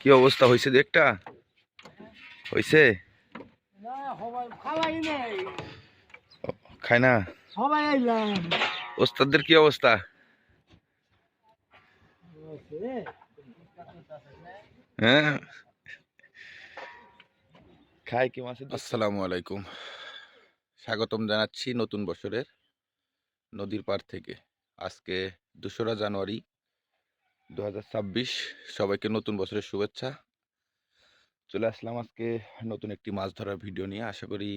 কি অবস্থা হয়েছে যে একটা? হয়েছে? না সবাই খালাই নাই। খায় না? সবাই আইলাম। ওস্তাদদের কি অবস্থা? হ্যাঁ। খায় কি মাছের আসসালামু আলাইকুম। স্বাগতম জানাচ্ছি নতুন বছরের নদীর পার থেকে। আজকে দোসরা জানুয়ারি দু হাজার ছাব্বিশ সবাইকে নতুন বছরের শুভেচ্ছা। চলে আসলাম আজকে নতুন একটি মাছ ধরার ভিডিও নিয়ে। আশা করি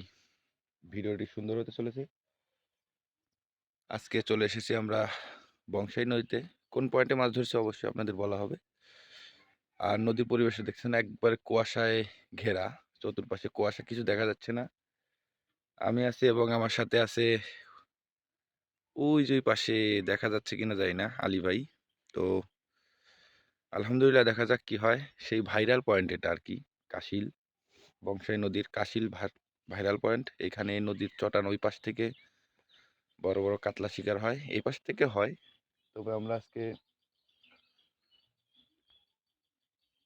ভিডিওটি সুন্দর হতে চলেছে। আজকে চলে এসেছি আমরা বংশাই নদীতে। কোন পয়েন্টে মাছ ধরছি অবশ্যই আপনাদের বলা হবে। আর নদীর পরিবেশে দেখছেন একবার কুয়াশায় ঘেরা। চতুর্পাশে কুয়াশা কিছু দেখা যাচ্ছে না। আমি আছি এবং আমার সাথে আছে ওই যে পাশে দেখা যাচ্ছে কিনা যায় না, আলী ভাই। তো আলহামদুলিল্লাহ দেখা যাক কি হয়। সেই ভাইরাল পয়েন্ট এটা আর কি কাশিল, বংশাই নদীর কাশিল ভাইরাল পয়েন্ট এখানে নদীর চটান ওই পাশ থেকে বড় বড় কাতলা শিকার হয়। এই পাশ থেকে হয়। তবে আমরা আজকে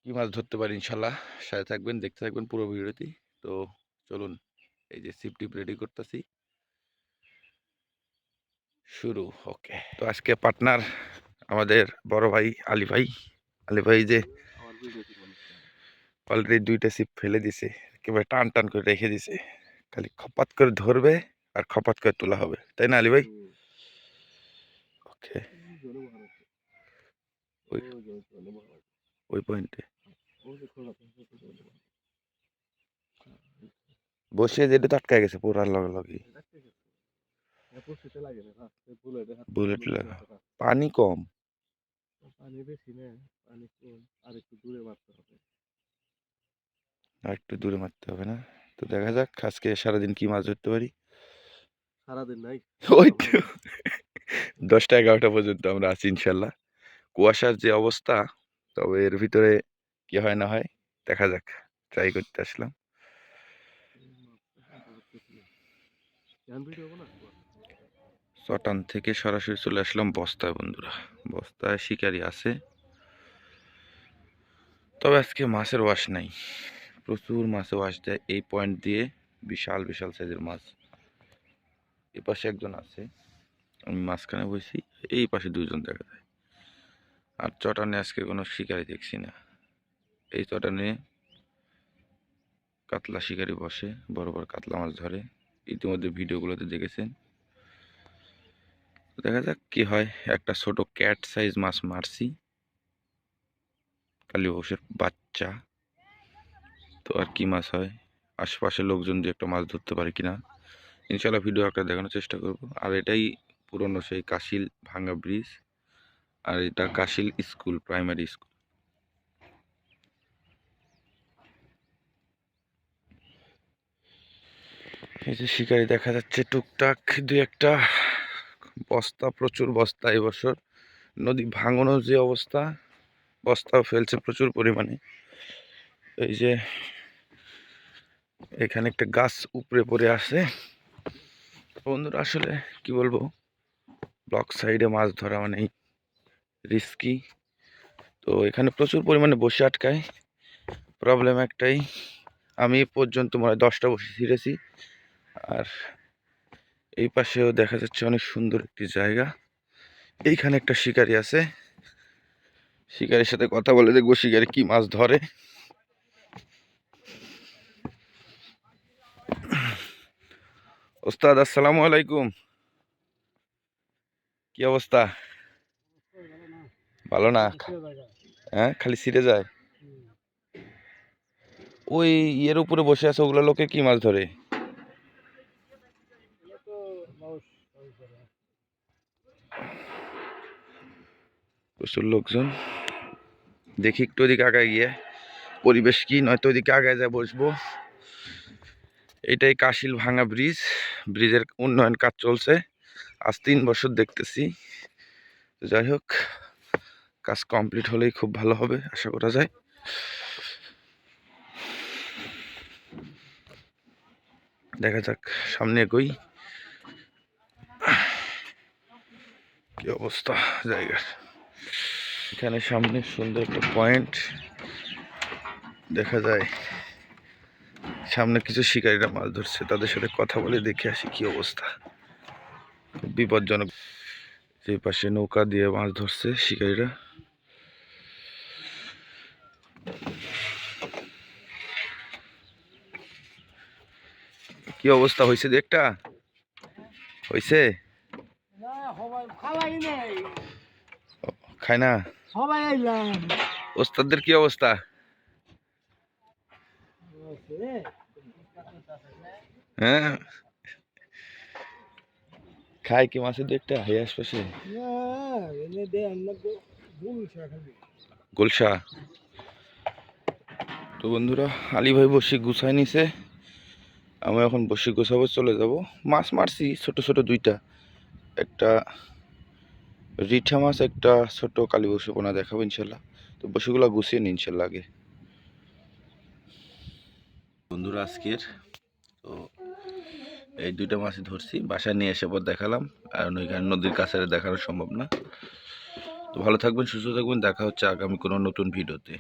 কি মাছ ধরতে পারি ইনশাল্লাহ? সাথে থাকবেন, দেখতে থাকবেন পুরো ভিডিওটি। তো চলুন, এই যে সিপ টিপ রেডি করতেছি। শুরু ওকে তো আজকে পার্টনার আমাদের বড় ভাই আলী ভাই। আলী ভাই যে অলরেডি দুইটা সিপ ফেলে দিছে একেবারে টান টান করে রেখে দিছে খালি খপাত করে ধরবে আর খপাত করে তোলা হবে তাই না আলী ভাই ওকে ওই ওই পয়েন্টে বসে যেটা তো আটকায় গেছে পুরার লগে লগে বুলেট লাগা পানি কম পানি বেশি না পানি কম আর একটু দূরে মারতে হবে। আর একটু দূরে মারতে হবে না? তো দেখা যাক আজকে সারাদিন কি মাছ ধরতে পারি? সারাদিন নাই। ওই তো। দশটা এগারোটা পর্যন্ত আমরা আছি ইনশাল্লাহ। কুয়াশার যে অবস্থা তবে এর ভিতরে কি হয় না হয় দেখা যাক। ট্রাই করতে আসলাম। ভিডিও চটান থেকে সরাসরি চলে আসলাম বস্তায়, বন্ধুরা। বস্তায় শিকারি আছে। তবে আজকে মাছের ওয়াশ নাই। প্রচুর মাছে ওয়াশ দেয় এই পয়েন্ট দিয়ে। বিশাল বিশাল সাইজের মাছ। এ পাশে একজন আছে। আমি মাঝখানে বসি, এই পাশে দুজন দেখা যায়। আর চটানে আজকে কোনো শিকারি দেখছি না। এই চটানে কাতলা শিকারি বসে, বড় বড় কাতলা মাছ ধরে। ইতিমধ্যে ভিডিওগুলোতে দেখেছেন। দেখা যাক কি হয়। একটা ছোট ক্যাট সাইজ মাছ মারছি। কালীবংশের বাচ্চা। তো আর কি মাছ হয়? আশেপাশের লোকজন দিয়ে একটা মাছ ধরতে পারে কিনা? ইনশাল্লাহ ভিডিও একটা দেখানোর চেষ্টা করব। আর এটাই পুরনো সেই কাশিল ভাঙ্গা ব্রিজ আর এটা কাশিল স্কুল প্রাইমারি স্কুল এই যে শিকারি দেখা যাচ্ছে টুকটাক। দুই একটা বস্তা, প্রচুর বস্তা এবছর নদী ভাঙনের যে অবস্থা, বস্তাও ফেলছে প্রচুর পরিমাণে। এই যে, এখানে একটা গাছ উপরে পড়ে আছে। বন্ধুরা, আসলে কি বলব? ব্লক সাইডে মাছ ধরা মানেই রিস্কি তো এখানে প্রচুর পরিমাণে বসে আটকায়। প্রবলেম একটাই, আমি পর্যন্ত মনে হয় দশটা বসে ছিঁড়েছি। আর এই পাশেও দেখা যাচ্ছে অনেক সুন্দর একটি জায়গা। এইখানে একটা শিকারি আছে। শিকারির সাথে কথা বলে দেখব শিকারি কি মাছ ধরে। ওস্তাদ আসসালামু আলাইকুম। কি অবস্থা? ভালো না? হ্যাঁ খালি ছিঁড়ে যায়? ওই ইয়ের উপরে বসে আছে ওগুলো লোকে কি মাছ ধরে? প্রচুর লোকজন। দেখি একটু ওদিকে আগায় গিয়ে পরিবেশ কি, নয়তো ওদিকে আগায় যায় বসবো। এটাই কাশিল ভাঙা ব্রিজ। ব্রিজের উন্নয়ন কাজ চলছে। আজ তিন বছর দেখতেছি। যাই হোক, কাজ কমপ্লিট হলেই খুব ভালো হবে, আশা করা যায়। দেখা যাক, সামনে এগোই। কি অবস্থা জায়গার। এখানে সামনে সুন্দর একটা পয়েন্ট দেখা যায়। সামনে কিছু শিকারীরা মাছ ধরছে, তাদের সাথে কথা বলে দেখে আসি কি অবস্থা। বিপজ্জনক। যে পাশে নৌকা দিয়ে মাছ ধরছে শিকারীরা। কি অবস্থা হয়েছে দেখটা হয়েছে? খায় না? সবাই আইলাম। ওস্তাদদের কি অবস্থা? হ্যাঁ? খায় কি মাছের দু একটা এই আশপাশে গোলসা তো বন্ধুরা আলী ভাই বসি গুছাই নিছে। আমি এখন বসি গুছাবো চলে যাব। মাছ মারছি ছোট ছোট দুইটা। একটা রিঠা মাছ একটা ছোট কালী বসু পোনা দেখাবো ইনশাল্লাহ। তো বসুগুলো গুছিয়ে নিন ইনশাল্লাহ আগে। বন্ধুরা আজকের, তো এই দুইটা মাছ ধরছি, বাসায় নিয়ে এসে পর দেখালাম আর ওইখানে নদীর কাছে দেখানো সম্ভব না। তো ভালো থাকবেন, সুস্থ থাকবেন, দেখা হচ্ছে আগামী কোনো নতুন ভিডিওতে।